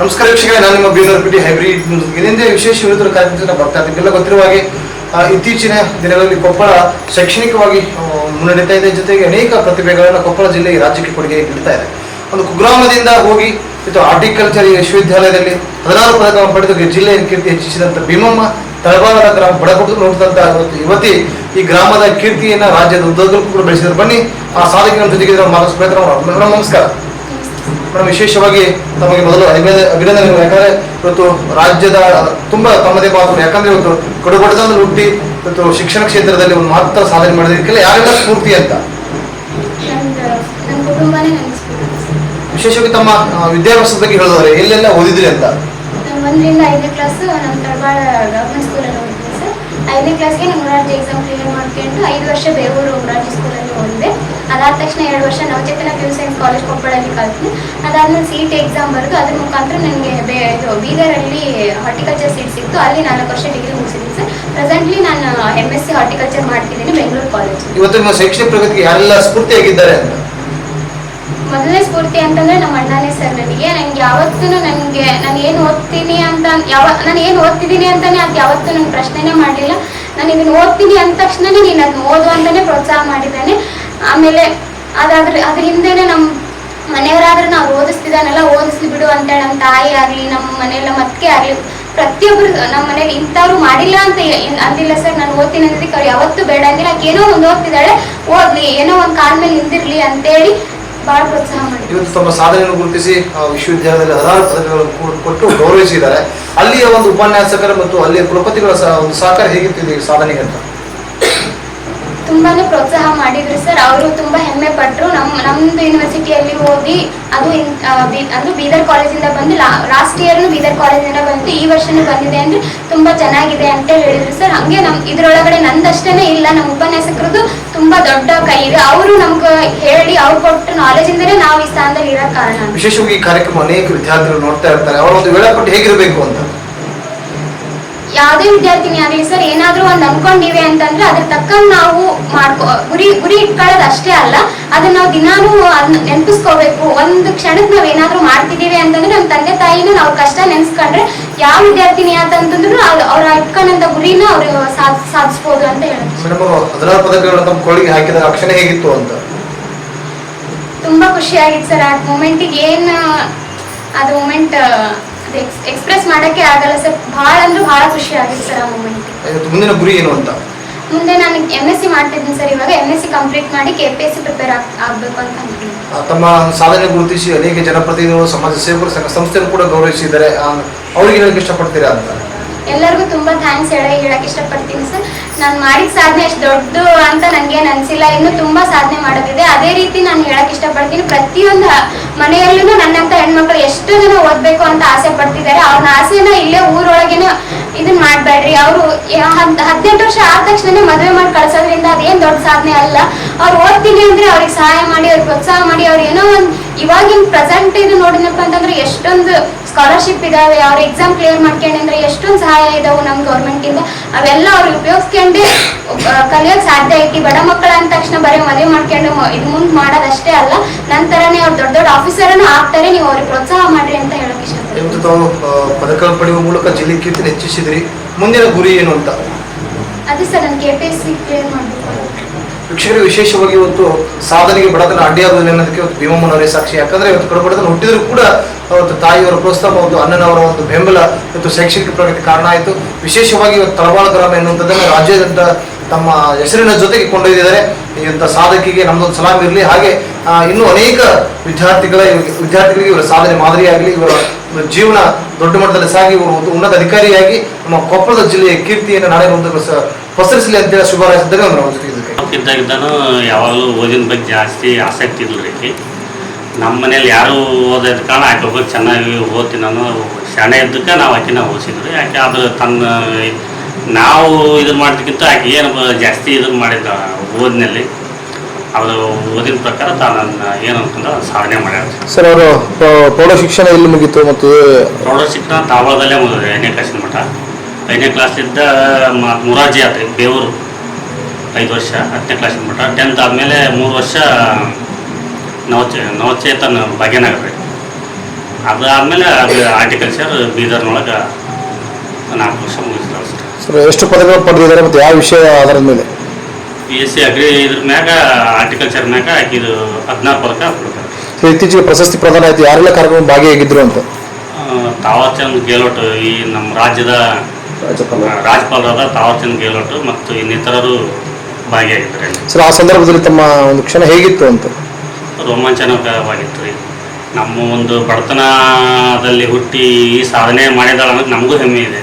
ನಮಸ್ಕಾರ ವೀಕ್ಷಕರೇ, ನಾನು ನಿಮ್ಮ ಬೀದರ್ ಪಿಟಿ ಹೈಬ್ರಿಡ್ ನ್ಯೂಸ್ ವಿಶೇಷ ವಿರುದ್ಧ ಕಾರ್ಯಕ್ರಮದಿಂದ ಬರ್ತಾ ನಿಮಗೆಲ್ಲ ಗೊತ್ತಿರುವ ಹಾಗೆ ಇತ್ತೀಚಿನ ದಿನಗಳಲ್ಲಿ ಕೊಪ್ಪಳ ಶೈಕ್ಷಣಿಕವಾಗಿ ಮುನ್ನಡೀತಾ ಇದೆ. ಜೊತೆಗೆ ಅನೇಕ ಪ್ರತಿಭೆಗಳನ್ನು ಕೊಪ್ಪಳ ಜಿಲ್ಲೆಗೆ ರಾಜ್ಯಕ್ಕೆ ಕೊಡುಗೆ ನೀಡ್ತಾ ಇದೆ. ಒಂದು ಕುಗ್ರಾಮದಿಂದ ಹೋಗಿ, ಇದು ಹಾರ್ಟಿಕಲ್ಚರ್ ವಿಶ್ವವಿದ್ಯಾಲಯದಲ್ಲಿ ಹದಿನಾರು ಪದಕವನ್ನು ಪಡೆದು ಜಿಲ್ಲೆಯ ಕೀರ್ತಿ ಹೆಚ್ಚಿಸಿದಂಥ ಭೀಮಮ್ಮ ತಳಬಾರ ಗ್ರಾಮ ಬಡಕೊಟ್ಟು ನೋಡಿದಂತಹ ಯುವತಿ ಈ ಗ್ರಾಮದ ಕೀರ್ತಿಯನ್ನು ರಾಜ್ಯದ ಉದ್ಯೋಗಕ್ಕೂ ಕೂಡ ಬೆಳೆಸಿದ್ರು ಬನ್ನಿ, ಆ ಸಾಧಕಿನ ಜೊತೆಗೆ ನಾವು ಮಾತಾಡಿಸ್ ಪ್ರಯತ್ನ ನಮಸ್ಕಾರ. ಮೇಡಮ್ ವಿಶೇಷವಾಗಿ ತಮಗೆ ಮೊದಲು ಅಭಿನಂದನೆ ಅಭಿನಂದನೆಗಳು. ಯಾಕಂದ್ರೆ ಇವತ್ತು ರಾಜ್ಯದ ತುಂಬಾ ತಮ್ಮದೇ ಪಾತ್ರ ಯಾಕಂದ್ರೆ ಇವತ್ತು ಕೊಡಗೊಡದಲ್ಲಿ ಹುಟ್ಟಿ ಇವತ್ತು ಶಿಕ್ಷಣ ಕ್ಷೇತ್ರದಲ್ಲಿ ಒಂದು ಮಹತ್ತರ ಸಾಧನೆ ಮಾಡಿದಕ್ಕೆಲ್ಲ ಯಾರೆಲ್ಲ ಸ್ಫೂರ್ತಿ ಅಂತ. ವಿಶೇಷವಾಗಿ ತಮ್ಮ ವಿದ್ಯಾಭ್ಯಾಸದ ಬಗ್ಗೆ ಹೇಳಿದವರು ಎಲ್ಲೆಲ್ಲ ಓದಿದ್ರಿ ಅಂತ? ಒಂದರಿಂದ ಐದನೇ ಕ್ಲಾಸ್ ನಮ್ಮ ಗೌರ್ಮೆಂಟ್ ಸ್ಕೂಲಲ್ಲಿ ಸರ್. ಐದನೇ ಕ್ಲಾಸ್ಗೆ ನಾನು ಮೊರಾರ್ಜಿ ಎಕ್ಸಾಮ್ ಕ್ಲಿಯರ್ ಮಾಡ್ಕೊಂಡು ಐದು ವರ್ಷ ಬೇವೂರು ಮೊರಾರ್ಜಿ ಸ್ಕೂಲಲ್ಲಿ ಓದಿದೆ. ಅದಾದ ತಕ್ಷಣ ಎರಡು ವರ್ಷ Navachetana P U science college ಕೊಪ್ಪಳಲ್ಲಿ ಕಲ್ತೀನಿ. ಅದಾದ್ಮೇಲೆ ಸಿ ಟಿ ಎಕ್ಸಾಮ್ ಬರೆದು ಅದ್ರ ಮುಖಾಂತರ ನನಗೆ ಬೇ ಇದು ಬೀದರಲ್ಲಿ ಹಾರ್ಟಿಕಲ್ಚರ್ ಸೀಟ್ ಸಿಕ್ತು. ಅಲ್ಲಿ ನಾಲ್ಕು ವರ್ಷ ಡಿಗ್ರಿ ಮುಗಿಸಿದ್ದೀನಿ ಸರ್ ಪ್ರೆಸೆಂಟ್ಲಿ ನಾನು ಎಂ ಎಸ್ ಸಿ ಹಾರ್ಟಿಕಲ್ಚರ್ ಮಾಡ್ತಿದ್ದೀನಿ ಬೆಂಗಳೂರು ಕಾಲೇಜ್ ಇವತ್ತು ನಿಮ್ಮ ಶೈಕ್ಷಣಿಕ ಪ್ರಗತಿಗೆ ಯಾರೆಲ್ಲ ಸ್ಫೂರ್ತಿಯಾಗಿದ್ದಾರೆ ಅಂತ? ಮೊದಲನೇ ಸ್ಫೂರ್ತಿ ಅಂತಂದ್ರೆ ನಮ್ಮ ಅಣ್ಣನೇ ಸರ್ ನನಗೆ. ನಂಗೆ ಯಾವತ್ತೂ ನನಗೆ ನಾನು ಏನು ಓದ್ತೀನಿ ಅಂತ ಯಾವ ನಾನು ಏನು ಓದ್ತಿದ್ದೀನಿ ಅಂತಾನೆ ಅದು ಯಾವತ್ತೂ ನನ್ನ ಪ್ರಶ್ನೆನೇ ಮಾಡಲಿಲ್ಲ. ನಾನು ಇದನ್ನು ಓದ್ತೀನಿ ಅಂದ ತಕ್ಷಣನೇ ನೀನು ಅದನ್ನ ಓದು ಅಂತಾನೆ ಪ್ರೋತ್ಸಾಹ ಮಾಡಿದ್ದಾನೆ. ಆಮೇಲೆ ಅದಾದ್ರ ಅದ್ರ ಹಿಂದೆನೆ ನಮ್ಮ ಮನೆಯವರಾದ್ರೆ ನಾವು ಓದಿಸ್ತಿದ್ದಾನೆಲ್ಲ ಓದಿಸ್ಲಿ ಬಿಡು ಅಂತೇಳಿ ನಮ್ಮ ತಾಯಿ ಆಗಲಿ ನಮ್ಮ ಮನೆಯಲ್ಲ ಮತ್ತೆ ಆಗಲಿ, ಪ್ರತಿಯೊಬ್ರು ನಮ್ಮ ಮನೇಲಿ ಇಂಥವ್ರು ಮಾಡಿಲ್ಲ ಅಂತ ಅಂದಿಲ್ಲ ಸರ್, ನಾನು ಓದ್ತೀನಿ ಅನ್ನೋದಕ್ಕೆ ಅವ್ರು ಯಾವತ್ತೂ ಬೇಡ ಅಂದಿಲ್ಲ ಏನೋ ಒಂದು ಓದ್ತಿದ್ದಾಳೆ ಓದ್ಲಿ ಏನೋ ಒಂದು ಕಾಲ್ ಮೇಲೆ ನಿಂತಿರ್ಲಿ ಅಂತೇಳಿ ಬಹಳ ಪ್ರೋತ್ಸಾಹ ಮಾಡಿ ಇವತ್ತು ತಮ್ಮ ಸಾಧನೆಯನ್ನು ಗುರುತಿಸಿ ವಿಶ್ವವಿದ್ಯಾಲಯದಲ್ಲಿ ಹಲವಾರು ಪದಕಗಳನ್ನು ಕೊಟ್ಟು ಗೌರವಿಸಿದ್ದಾರೆ. ಅಲ್ಲಿಯ ಒಂದು ಉಪನ್ಯಾಸಕರ ಮತ್ತು ಅಲ್ಲಿಯ ಕುಲಪತಿಗಳ ಒಂದು ಸಹಕಾರ ಹೇಗಿತ್ತು ಸಾಧನೆಗೆ ಅಂತ? ತುಂಬಾನೇ ಪ್ರೋತ್ಸಾಹ ಮಾಡಿದ್ರು ಸರ್. ಅವರು ತುಂಬಾ ಹೆಮ್ಮೆ ಪಟ್ರು. ನಮ್ಮ ನಮ್ದು ಯೂನಿವರ್ಸಿಟಿಯಲ್ಲಿ ಓದಿ ಅದು ಅಂದ್ರೆ ಬೀದರ್ ಕಾಲೇಜಿಂದ ಬಂದು ಲಾಸ್ಟ್ ಇಯರ್ನು ಬೀದರ್ ಕಾಲೇಜಿಂದ ಬಂದು ಈ ವರ್ಷನೂ ಬಂದಿದೆ ಅಂದ್ರೆ ತುಂಬಾ ಚೆನ್ನಾಗಿದೆ ಅಂತ ಹೇಳಿದ್ರು ಸರ್. ಹಂಗೆ ನಮ್, ಇದ್ರೊಳಗಡೆ ನಂದಷ್ಟೇನೆ ಇಲ್ಲ. ನಮ್ಮ ಉಪನ್ಯಾಸಕರದ್ದು ತುಂಬಾ ದೊಡ್ಡ ಕೈ ಇದೆ. ಅವರು ನಮ್ಗೆ ಹೇಳಿ, ಅವ್ರು ಕೊಟ್ಟು ನಾಲೆಜ್ ಇಂದ ನಾವು ಈ ಸ್ಥಾನದಲ್ಲಿ ಇರೋ ಕಾರಣ. ವಿಶೇಷವಾಗಿ ಈ ಕಾರ್ಯಕ್ರಮ ಅನೇಕ ವಿದ್ಯಾರ್ಥಿಗಳು ನೋಡ್ತಾ ಇರ್ತಾರೆ. ಅವರ ಒಂದು ವೇಳಾಪಟ್ಟಿ ಹೇಗಿರಬೇಕು ಅಂತ? ಯಾವುದೇ ವಿದ್ಯಾರ್ಥಿನಿ ಆಗಲಿ ಸರ್ ಏನಾದ್ರೂ ಒಂದ್ ಅನ್ಕೊಂಡಿವಿ ಅಂತಂದ್ರೆ ಅದ್ರ ತಕ್ಕಂಗ್ ನಾವು ಮಾಡ್ಕೋ ಗುರಿ ಗುರಿ ಇಟ್ಕೊಳ್ಳೋದು ಅಷ್ಟೇ ಅಲ್ಲ ಅದನ್ನ ನಾವು ದಿನಾನು ಅದನ್ನ ನೆನಪಿಸ್ಕೋಬೇಕು. ಒಂದು ಕ್ಷಣಕ್ಕೆ ನಾವ್ ಏನಾದ್ರೂ ಮಾಡ್ತಿದೀವಿ ಅಂತಂದ್ರೆ ನಮ್ಮ ತಂದೆ ತಾಯಿನ ನಾವು ಕಷ್ಟ ನೆನ್ಸ್ಕೊಂಡ್ರೆ ಯಾವ ವಿದ್ಯಾರ್ಥಿನಿ ಅಂತಂದ್ರು ಅವ್ರ ಇಟ್ಕೊಂಡಂತ ಗುರಿನ ಅವ್ರು ಸಾಧ್ ಸಾಧಿಸ್ಬೋದು ಅಂತ ಹೇಳಿದ್ರು ತುಂಬಾ ಖುಷಿ ಆಗಿತ್ತು ಸರ್ ಆ ಮೂಮೆಂಟಿಗೆ ಏನ್ ಅದು ಮೂಮೆಂಟ್ ಎಕ್ಸ್ಪ್ರೆಸ್ ಮಾಡಕ್ಕೆ ಆಗಲ್ಲ ಸರ್ ಭಾಳ ಅಂದ್ರೆ ಭಾಳ ಖುಷಿ ಆಗಿದೆ ಸರ್ ಆ ಮೂಮೆಂಟ್ ಇವತ್ತು ಮುಂದಿನ ಗುರಿ ಏನು ಅಂತ? ಮುಂದೆ ನಾನು ಎಂ ಎಸ್ ಸಿ ಮಾಡ್ತಿದ್ದೀನಿ ಸರ್ ಇವಾಗ. ಎಂ ಎಸ್ ಸಿ ಕಂಪ್ಲೀಟ್ ಮಾಡಿ K P S C prepare ಆಗಬೇಕು ಅಂತ ಅಂದ್ಕೊಂಡಿದ್ದೀನಿ. ತಮ್ಮ ಸಾಧನೆ ಗುರುತಿಸಿ ಅನೇಕ ಜನಪ್ರತಿನಿಧಿಗಳು ಸಮಾಜ ಸೇವಕರು ಸಂಘ ಸಂಸ್ಥೆಯನ್ನು ಕೂಡ ಗೌರವಿಸಿದ್ದಾರೆ. ಅವರಿಗೆ ಅವ್ರಿಗೆ ಹೇಳಕ್ಕೆ ಇಷ್ಟಪಡ್ತೀರಾ ಅಂತ? ಎಲ್ಲರಿಗೂ ತುಂಬಾ ಥ್ಯಾಂಕ್ಸ್ ಹೇಳ, ಹೇಳಕ್ ಇಷ್ಟಪಡ್ತೀನಿ ಸರ್ ನಾನು ಮಾಡಿದ ಸಾಧನೆ ಅಷ್ಟು ದೊಡ್ಡದು ಅಂತ ನನಗೇನು ಅನ್ಸಿಲ್ಲ. ಇನ್ನು ತುಂಬಾ ಸಾಧನೆ ಮಾಡೋದಿದೆ. ಅದೇ ರೀತಿ ನಾನು ಹೇಳಕ್ ಇಷ್ಟಪಡ್ತೀನಿ, ಪ್ರತಿಯೊಂದು ಮನೆಯಲ್ಲೂ ನನ್ನಂತ ಹೆಣ್ಮಕ್ಳು ಎಷ್ಟು ಜನ ಓದ್ಬೇಕು ಅಂತ ಆಸೆ ಪಡ್ತಿದ್ದಾರೆ. ಅವ್ರನ್ನ ಆಸೆನ ಇಲ್ಲೇ ಊರೊಳಗೇನೆ ಇದನ್ನ ಮಾಡ್ಬೇಡ್ರಿ. ಅವರು ಹದಿನೆಂಟು ವರ್ಷ ಆದ ತಕ್ಷಣ ಮದುವೆ ಮಾಡಿ ಕಳ್ಸೋದ್ರಿಂದ ಅದೇನ್ ದೊಡ್ಡ ಸಾಧನೆ ಅಲ್ಲ. ಅವ್ರು ಓದ್ತೀನಿ ಅಂದ್ರೆ ಅವ್ರಿಗೆ ಸಹಾಯ ಮಾಡಿ, ಅವ್ರಿಗೆ ಪ್ರೋತ್ಸಾಹ ಮಾಡಿ, ಅವ್ರು ಏನೋ ಒಂದು ಇವಾಗಿನ ಪ್ರೆಸೆಂಟ್ ಇದು ನೋಡಿನಪ್ಪ ಅಂತಂದ್ರೆ ಎಷ್ಟೊಂದು ಸ್ಕಾಲರ್ಶಿಪ್ ಇದಾವೆ ಅವ್ರ ಎಕ್ಸಾಮ್ ಕ್ಲಿಯರ್ ಮಾಡ್ಕೊಂಡ್ರೆ ಎಷ್ಟೊಂದು ಸಹಾಯ ಇದಾವೆ ನಮ್ಮ ಗೌರ್ಮೆಂಟ್ ಇಂದ. ಅವೆಲ್ಲ ಅವ್ರು ಉಪಯೋಗಿಸ್ಕೊಂಡೆ ಕಲಿಯೋಕ್ ಸಾಧ್ಯ ಐತಿ. ಬಡ ಮಕ್ಕಳ ಅಂದ ತಕ್ಷಣ ಬರೀ ಮದುವೆ ಮಾಡ್ಕೊಂಡು ಇದು ಮುಂದೆ ಮಾಡೋದಷ್ಟೇ ಅಲ್ಲ ನಂತರನೇ ಅವ್ರು ದೊಡ್ಡ ದೊಡ್ಡ ಆಫೀಸರನ್ನು ಆಗ್ತಾರೆ ನೀವು ಅವ್ರಿಗೆ ಪ್ರೋತ್ಸಾಹ ಮಾಡ್ರಿ ಅಂತ ಹೇಳಕ್ ಇಷ್ಟ ತಾವು ಪದಕ ಪಡೆಯುವ ಮೂಲಕ ಜಿಲ್ಲೆ ಕೀರ್ತಿ ಹೆಚ್ಚಿಸಿದ್ರಿ? ಮುಂದಿನ ಗುರಿ ಏನು ಅಂತ? ಅದೇ ಸರ್ ನಾನು K P S C clear ಮಾಡಬೇಕು. ವೀಕ್ಷಕರಿಗೆ ವಿಶೇಷವಾಗಿ ಇವತ್ತು ಸಾಧನೆಗೆ ಬಡತನ ಅಡ್ಡಿಯಾಗುವುದಿಲ್ಲ ಅನ್ನೋದಕ್ಕೆ ಇವತ್ತು ಭೀಮಮ್ಮನವರೇ ಸಾಕ್ಷಿ. ಯಾಕಂದ್ರೆ ಇವತ್ತು ಕಡುಬಡತನ ಹುಟ್ಟಿದ್ರು ಕೂಡ ಅವತ್ತು ತಾಯಿಯವರ ಪ್ರೋತ್ಸಾಹ ಮತ್ತು ಅಣ್ಣನವರ ಒಂದು ಬೆಂಬಲ ಇವತ್ತು ಶೈಕ್ಷಣಿಕ ಪ್ರಗತಿ ಕಾರಣ ಆಯಿತು. ವಿಶೇಷವಾಗಿ ಇವತ್ತು ತಳವಾಳ ಗ್ರಾಮ ಎನ್ನುವಂಥದ್ದನ್ನು ರಾಜ್ಯಾದ್ಯಂತ ತಮ್ಮ ಹೆಸರಿನ ಜೊತೆಗೆ ಕೊಂಡೊಯ್ದಿದ್ದಾರೆ. ಇಂಥ ಸಾಧಕಿಗೆ ನಮ್ದೊಂದು ಸಲಾಮ್ ಇರಲಿ. ಹಾಗೆ ಇನ್ನೂ ಅನೇಕ ವಿದ್ಯಾರ್ಥಿಗಳ, ವಿದ್ಯಾರ್ಥಿಗಳಿಗೆ ಇವರ ಸಾಧನೆ ಮಾದರಿಯಾಗಲಿ, ಇವರ ಜೀವನ ದೊಡ್ಡ ಮಟ್ಟದಲ್ಲಿ ಸಾಗಿ, ಇವರು ಒಂದು ಉನ್ನತ ಅಧಿಕಾರಿಯಾಗಿ ನಮ್ಮ ಕೊಪ್ಪಳದ ಜಿಲ್ಲೆಯ ಕೀರ್ತಿಯನ್ನು ನಾಳೆ ಒಂದು ಪಸರಿಸಲಿ ಅಂತೇಳಿ ಶುಭ ಹಾರೈಸಿದ್ದಾರೆ ನಮ್ಮ ಜೊತೆಗೆ ಇದಕ್ಕೆ ಯಾವಾಗಲೂ ಓದಿನ ಬಗ್ಗೆ ಜಾಸ್ತಿ ಆಸಕ್ತಿ ಇಲ್ಲ ರೀ ನಮ್ಮ ಮನೇಲಿ ಯಾರು ಓದೋದ್ ಕಾರಣ ಆಕೆ ಒಬ್ಬ ಚೆನ್ನಾಗಿ ಓದ್ತೀನಿ ನಾನು ಶಾಣೆ ಇದ್ದಕ್ಕೆ ನಾವು ಆಕಿನ ಓದಿಸಿದ್ವಿ. ಆಕೆ ಅದು ತನ್ನ ನಾವು ಇದನ್ನ ಮಾಡೋದಕ್ಕಿಂತ ಆಕೆ ಏನು ಜಾಸ್ತಿ ಇದನ್ನು ಮಾಡಿದ್ದ ಓದಿನಲ್ಲಿ. ಅದು ಓದಿನ ಪ್ರಕಾರ ತಾನನ್ನು ಏನು ಅಂತಂದ್ರೆ ಸಾಧನೆ ಮಾಡ್ಯಾರ ಸರ್ ಅವರು ಪ್ರೌಢ ಶಿಕ್ಷಣ ಎಲ್ಲಿ ಮುಗಿತು ಮತ್ತು ಪ್ರೌಢ ಶಿಕ್ಷಣ ತಾವಳದಲ್ಲೇ ಮುಗಿದ್ರಿ ಐದನೇ ಕ್ಲಾಸಿನ ಮಠ. ಐದನೇ ಕ್ಲಾಸಿಂದ ಮೊರಾರ್ಜಿ ಆತ್ರಿ ಬೇವೂರು. ಐದು ವರ್ಷ ಹತ್ತನೇ ಕ್ಲಾಸಿನ ಮಟ್ಟ ಟೆಂತ್ ಆದಮೇಲೆ ಮೂರು ವರ್ಷ ನವಚೇ ನವಚೇತನ ಭಾಗ್ಯನಗರ ರೀ ಅದಾದಮೇಲೆ ಅದು ಆರ್ಟಿಕಲ್ಚರ್ ಬೀದರ್ನೊಳಗೆ ನಾಲ್ಕು ವರ್ಷ ಮುಗಿಸ್ತಾರೆ ಸರ್ ಸರ್ ಎಷ್ಟು ಪದಗಳು ಪಡೆದಿದ್ದಾರೆ ಮತ್ತು ಯಾವ ವಿಷಯ ಅದರ ಮೇಲೆ? ಪಿ ಎಸ್ ಸಿ ಅಗ್ರಿ ಇದ್ರ ಮ್ಯಾಗ ಆರ್ಟಿಕಲ್ಚರ್ ಮ್ಯಾಗ ಇದು ಹದಿನಾರು ಪದಕ ಕೊಡ್ತಾರೆ. ಇತ್ತೀಚೆಗೆ ಪ್ರಶಸ್ತಿ ಪ್ರದಾನ ಆಯ್ತು. ಯಾರೆಲ್ಲ ಕಾರ್ಯಕ್ರಮ ಭಾಗಿಯಾಗಿದ್ರು ಅಂತ? ತಾವರ್ಚಂದ್ ಗೆಹ್ಲೋಟ್ ಈ ನಮ್ಮ ರಾಜ್ಯದ ರಾಜ್ಯಪಾಲ. ರಾಜ್ಯಪಾಲರಾದ ತಾವರ್ಚಂದ್ ಗೆಹ್ಲೋಟ್ ಮತ್ತು ಇನ್ನಿತರರು ಭಾಗಿಯಾಗಿದ್ದಾರೆ ಸರ್ ಆ ಸಂದರ್ಭದಲ್ಲಿ ತಮ್ಮ ಒಂದು ಕ್ಷಣ ಹೇಗಿತ್ತು ಅಂತ? ರೋಮಾಂಚನಕವಾಗಿತ್ತು ರೀ. ನಮ್ಮ ಒಂದು ಬಡತನದಲ್ಲಿ ಹುಟ್ಟಿ ಈ ಸಾಧನೆ ಮಾಡಿದಾಳ ಅನ್ನೋದು ನಮಗೂ ಹೆಮ್ಮೆ ಇದೆ.